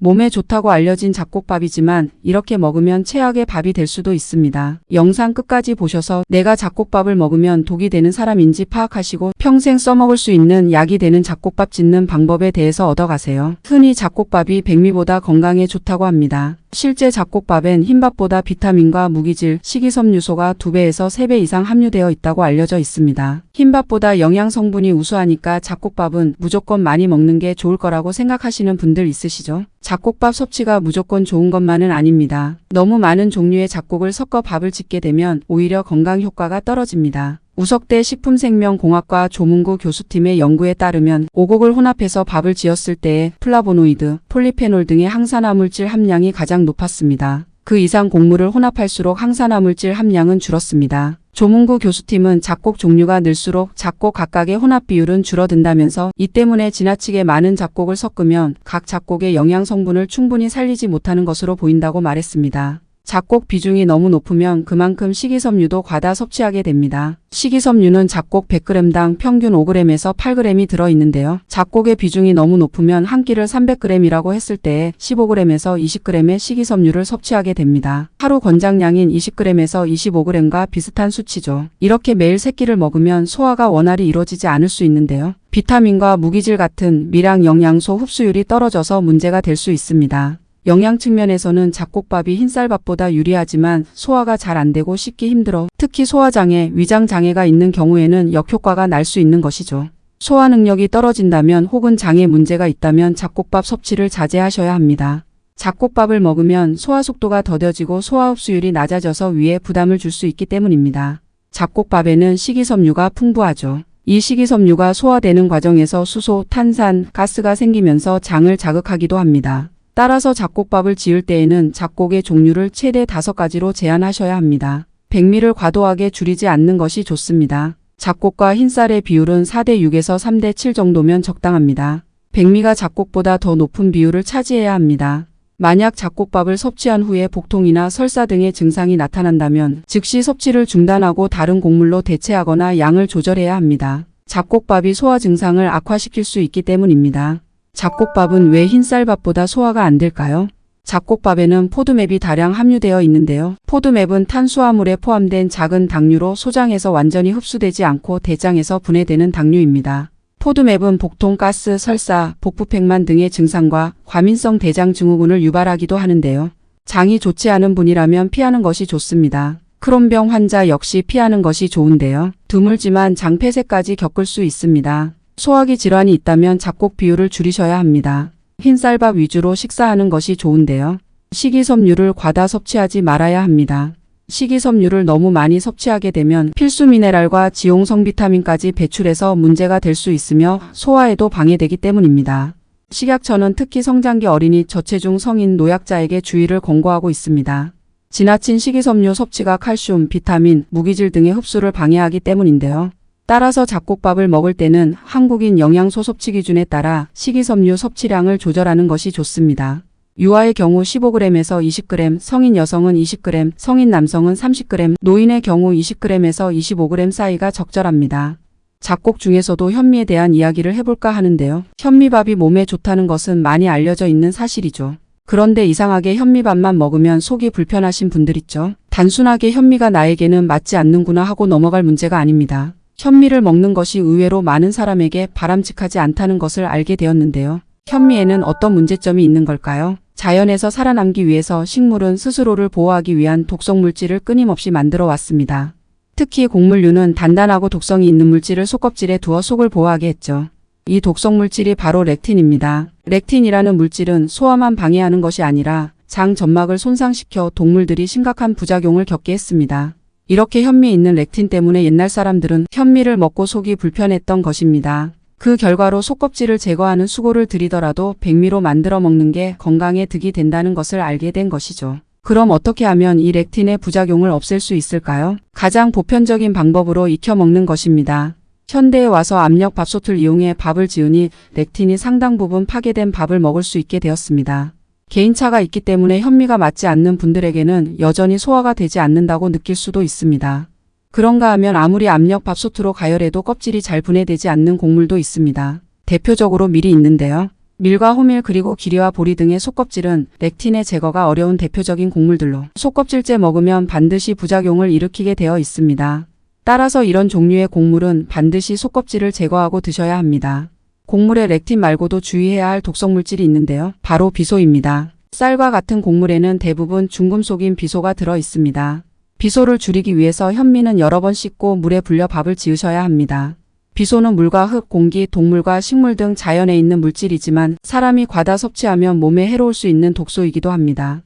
몸에 좋다고 알려진 잡곡밥이지만 이렇게 먹으면 최악의 밥이 될 수도 있습니다. 영상 끝까지 보셔서 내가 잡곡밥을 먹으면 독이 되는 사람인지 파악하시고 평생 써먹을 수 있는 약이 되는 잡곡밥 짓는 방법에 대해서 얻어가세요. 흔히 잡곡밥이 백미보다 건강에 좋다고 합니다. 실제 잡곡밥엔 흰밥보다 비타민과 무기질, 식이섬유소가 2배에서 3배 이상 함유되어 있다고 알려져 있습니다. 흰밥보다 영양 성분이 우수하니까 잡곡밥은 무조건 많이 먹는 게 좋을 거라고 생각하시는 분들 있으시죠? 잡곡밥 섭취가 무조건 좋은 것만은 아닙니다. 너무 많은 종류의 잡곡을 섞어 밥을 짓게 되면 오히려 건강 효과가 떨어집니다. 우석대 식품생명공학과 조문구 교수팀의 연구에 따르면 오곡을 혼합해서 밥을 지었을 때에 플라보노이드, 폴리페놀 등의 항산화 물질 함량이 가장 높았습니다. 그 이상 곡물을 혼합할수록 항산화 물질 함량은 줄었습니다. 조문구 교수팀은 잡곡 종류가 늘수록 잡곡 각각의 혼합 비율은 줄어든다면서 이 때문에 지나치게 많은 잡곡을 섞으면 각 잡곡의 영양 성분을 충분히 살리지 못하는 것으로 보인다고 말했습니다. 잡곡 비중이 너무 높으면 그만큼 식이섬유도 과다 섭취하게 됩니다. 식이섬유는 잡곡 100g당 평균 5g에서 8g이 들어있는데요. 잡곡의 비중이 너무 높으면 한 끼를 300g이라고 했을 때 15g에서 20g의 식이섬유를 섭취하게 됩니다. 하루 권장량인 20g에서 25g과 비슷한 수치죠. 이렇게 매일 3끼를 먹으면 소화가 원활히 이루어지지 않을 수 있는데요. 비타민과 무기질 같은 미량 영양소 흡수율이 떨어져서 문제가 될 수 있습니다. 영양 측면에서는 잡곡밥이 흰쌀밥보다 유리하지만 소화가 잘 안 되고 씹기 힘들어 특히 소화장애, 위장장애가 있는 경우에는 역효과가 날 수 있는 것이죠. 소화 능력이 떨어진다면 혹은 장애 문제가 있다면 잡곡밥 섭취를 자제하셔야 합니다. 잡곡밥을 먹으면 소화 속도가 더뎌지고 소화 흡수율이 낮아져서 위에 부담을 줄 수 있기 때문입니다. 잡곡밥에는 식이섬유가 풍부하죠. 이 식이섬유가 소화되는 과정에서 수소, 탄산, 가스가 생기면서 장을 자극하기도 합니다. 따라서 잡곡밥을 지을 때에는 잡곡의 종류를 최대 5가지로 제한하셔야 합니다. 백미를 과도하게 줄이지 않는 것이 좋습니다. 잡곡과 흰쌀의 비율은 4대 6에서 3대 7 정도면 적당합니다. 백미가 잡곡보다 더 높은 비율을 차지해야 합니다. 만약 잡곡밥을 섭취한 후에 복통이나 설사 등의 증상이 나타난다면 즉시 섭취를 중단하고 다른 곡물로 대체하거나 양을 조절해야 합니다. 잡곡밥이 소화 증상을 악화시킬 수 있기 때문입니다. 잡곡밥은 왜 흰쌀밥보다 소화가 안 될까요? 잡곡밥에는 포도맵이 다량 함유되어 있는데요. 포도맵은 탄수화물에 포함된 작은 당류로 소장에서 완전히 흡수되지 않고 대장에서 분해되는 당류입니다. 포도맵은 복통, 가스, 설사, 복부팽만 등의 증상과 과민성 대장 증후군을 유발하기도 하는데요. 장이 좋지 않은 분이라면 피하는 것이 좋습니다. 크론병 환자 역시 피하는 것이 좋은데요. 드물지만 장폐색까지 겪을 수 있습니다. 소화기 질환이 있다면 잡곡 비율을 줄이셔야 합니다. 흰쌀밥 위주로 식사하는 것이 좋은데요. 식이섬유를 과다 섭취하지 말아야 합니다. 식이섬유를 너무 많이 섭취하게 되면 필수 미네랄과 지용성 비타민까지 배출해서 문제가 될 수 있으며 소화에도 방해되기 때문입니다. 식약처는 특히 성장기 어린이, 저체중 성인, 노약자에게 주의를 권고하고 있습니다. 지나친 식이섬유 섭취가 칼슘, 비타민, 무기질 등의 흡수를 방해하기 때문인데요. 따라서 잡곡밥을 먹을 때는 한국인 영양소 섭취 기준에 따라 식이섬유 섭취량을 조절하는 것이 좋습니다. 유아의 경우 15g에서 20g, 성인 여성은 20g, 성인 남성은 30g, 노인의 경우 20g에서 25g 사이가 적절합니다. 잡곡 중에서도 현미에 대한 이야기를 해볼까 하는데요. 현미밥이 몸에 좋다는 것은 많이 알려져 있는 사실이죠. 그런데 이상하게 현미밥만 먹으면 속이 불편하신 분들 있죠. 단순하게 현미가 나에게는 맞지 않는구나 하고 넘어갈 문제가 아닙니다. 현미를 먹는 것이 의외로 많은 사람에게 바람직하지 않다는 것을 알게 되었는데요. 현미에는 어떤 문제점이 있는 걸까요? 자연에서 살아남기 위해서 식물은 스스로를 보호하기 위한 독성 물질을 끊임없이 만들어 왔습니다. 특히 곡물류는 단단하고 독성이 있는 물질을 속껍질에 두어 속을 보호하게 했죠. 이 독성 물질이 바로 렉틴입니다. 렉틴이라는 물질은 소화만 방해하는 것이 아니라 장 점막을 손상시켜 동물들이 심각한 부작용을 겪게 했습니다. 이렇게 현미에 있는 렉틴 때문에 옛날 사람들은 현미를 먹고 속이 불편했던 것입니다. 그 결과로 속껍질을 제거하는 수고를 들이더라도 백미로 만들어 먹는 게 건강에 득이 된다는 것을 알게 된 것이죠. 그럼 어떻게 하면 이 렉틴의 부작용을 없앨 수 있을까요? 가장 보편적인 방법으로 익혀 먹는 것입니다. 현대에 와서 압력 밥솥을 이용해 밥을 지으니 렉틴이 상당 부분 파괴된 밥을 먹을 수 있게 되었습니다. 개인차가 있기 때문에 현미가 맞지 않는 분들에게는 여전히 소화가 되지 않는다고 느낄 수도 있습니다. 그런가 하면 아무리 압력 밥솥으로 가열해도 껍질이 잘 분해되지 않는 곡물도 있습니다. 대표적으로 밀이 있는데요. 밀과 호밀 그리고 기리와 보리 등의 속껍질은 렉틴의 제거가 어려운 대표적인 곡물들로 속껍질째 먹으면 반드시 부작용을 일으키게 되어 있습니다. 따라서 이런 종류의 곡물은 반드시 속껍질을 제거하고 드셔야 합니다. 곡물에 렉틴 말고도 주의해야 할 독성 물질이 있는데요. 바로 비소입니다. 쌀과 같은 곡물에는 대부분 중금속인 비소가 들어 있습니다. 비소를 줄이기 위해서 현미는 여러 번 씻고 물에 불려 밥을 지으셔야 합니다. 비소는 물과 흙, 공기, 동물과 식물 등 자연에 있는 물질이지만 사람이 과다 섭취하면 몸에 해로울 수 있는 독소이기도 합니다.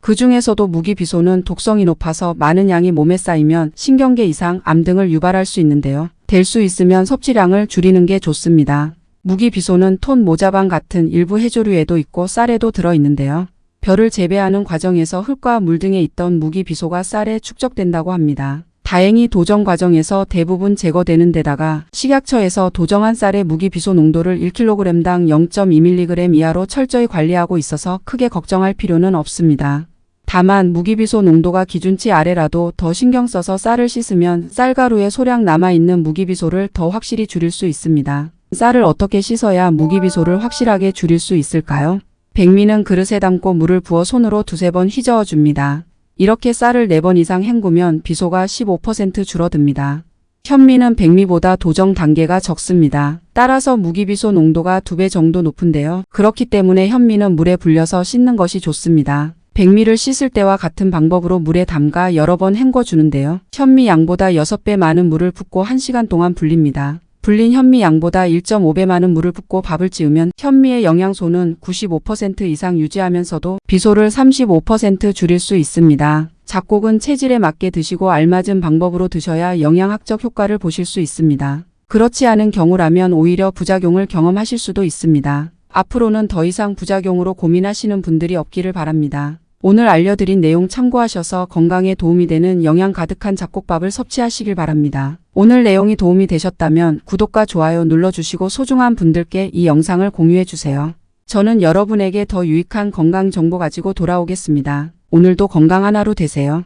그 중에서도 무기비소는 독성이 높아서 많은 양이 몸에 쌓이면 신경계 이상, 암 등을 유발할 수 있는데요. 될 수 있으면 섭취량을 줄이는 게 좋습니다. 무기비소는 톤 모자반 같은 일부 해조류에도 있고 쌀에도 들어 있는데요. 벼를 재배하는 과정에서 흙과 물 등에 있던 무기비소가 쌀에 축적된다고 합니다. 다행히 도정 과정에서 대부분 제거되는 데다가 식약처에서 도정한 쌀의 무기비소 농도를 1kg당 0.2mg 이하로 철저히 관리하고 있어서 크게 걱정할 필요는 없습니다. 다만 무기비소 농도가 기준치 아래라도 더 신경 써서 쌀을 씻으면 쌀가루에 소량 남아있는 무기비소를 더 확실히 줄일 수 있습니다. 쌀을 어떻게 씻어야 무기비소를 확실하게 줄일 수 있을까요? 백미는 그릇에 담고 물을 부어 손으로 두세 번 휘저어 줍니다. 이렇게 쌀을 4번 이상 헹구면 비소가 15% 줄어듭니다. 현미는 백미보다 도정 단계가 적습니다. 따라서 무기비소 농도가 2배 정도 높은데요. 그렇기 때문에 현미는 물에 불려서 씻는 것이 좋습니다. 백미를 씻을 때와 같은 방법으로 물에 담가 여러 번 헹궈주는데요. 현미 양보다 6배 많은 물을 붓고 1시간 동안 불립니다. 불린 현미 양보다 1.5배 많은 물을 붓고 밥을 지으면 현미의 영양소는 95% 이상 유지하면서도 비소를 35% 줄일 수 있습니다. 잡곡은 체질에 맞게 드시고 알맞은 방법으로 드셔야 영양학적 효과를 보실 수 있습니다. 그렇지 않은 경우라면 오히려 부작용을 경험하실 수도 있습니다. 앞으로는 더 이상 부작용으로 고민하시는 분들이 없기를 바랍니다. 오늘 알려드린 내용 참고하셔서 건강에 도움이 되는 영양 가득한 잡곡밥을 섭취하시길 바랍니다. 오늘 내용이 도움이 되셨다면 구독과 좋아요 눌러주시고 소중한 분들께 이 영상을 공유해주세요. 저는 여러분에게 더 유익한 건강 정보 가지고 돌아오겠습니다. 오늘도 건강한 하루 되세요.